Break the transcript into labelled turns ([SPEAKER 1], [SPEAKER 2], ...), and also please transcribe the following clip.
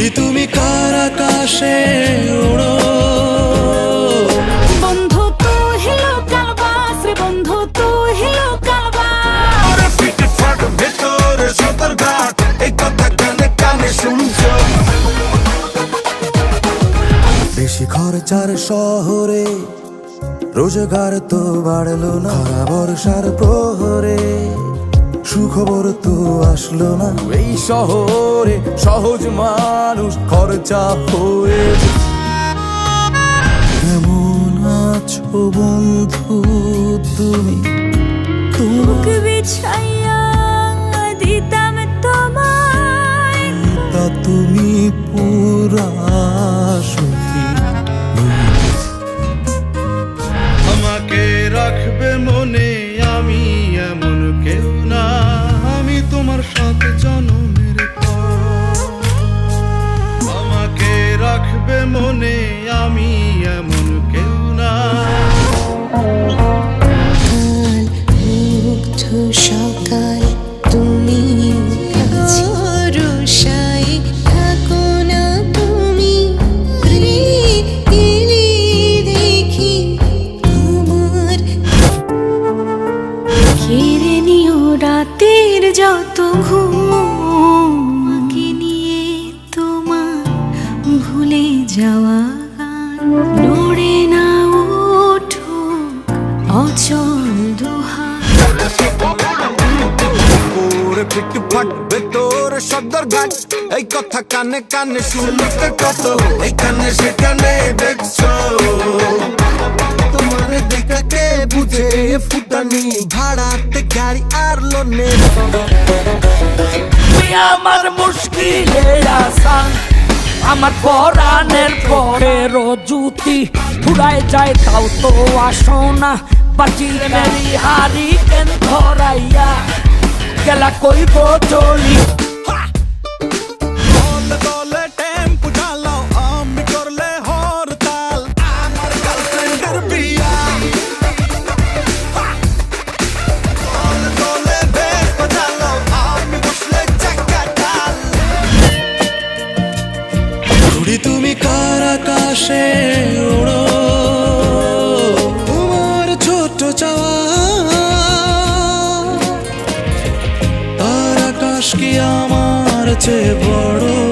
[SPEAKER 1] ঘুড়ি তুমি কার আকাশে ওড়ো?
[SPEAKER 2] বন্ধু তুই হিলো কালবাস রে বন্ধু তুই হিলো কালবাস।
[SPEAKER 3] আরে ফিটে ফাট ভেতরে সদর ঘাট এই কথা কানে কানে শুনছো।
[SPEAKER 1] বেশি খরচার শহরে রোজগার তো বাড়লো না। বর্ষার প্রহরে সুখবর তো আসলো না। এই শহরে সহজ মানুষ খরচা হয়ে কেমন আছো বন্ধু তুমি? তোমাকে
[SPEAKER 2] বুক রাতের যত ঘুম নিয়ে তোমার ভুলে যাওয়া নড়ে না ওঠো, অচল
[SPEAKER 3] ওরে ফিট ফাট সদর ঘাট। এই কথা কানে কানে শুনতে কত, এখানে সেখানে দেখছ। তোমার দেখাকে বুঝে ফুটানি ভাড়াতে গাড়ি আর লোনে
[SPEAKER 4] আমার মুশকিলে আমার পরাণের পরের জুতি ফুরায় যায়, তাও তো আসো না মেরি হারি কেন ধরাইয়া? গেলা কইব চলি।
[SPEAKER 1] তুমি কার আকাশে উড়ো তোমার ছোট চাওয়া। তার আকাশ কি আমার চেয়ে বড়?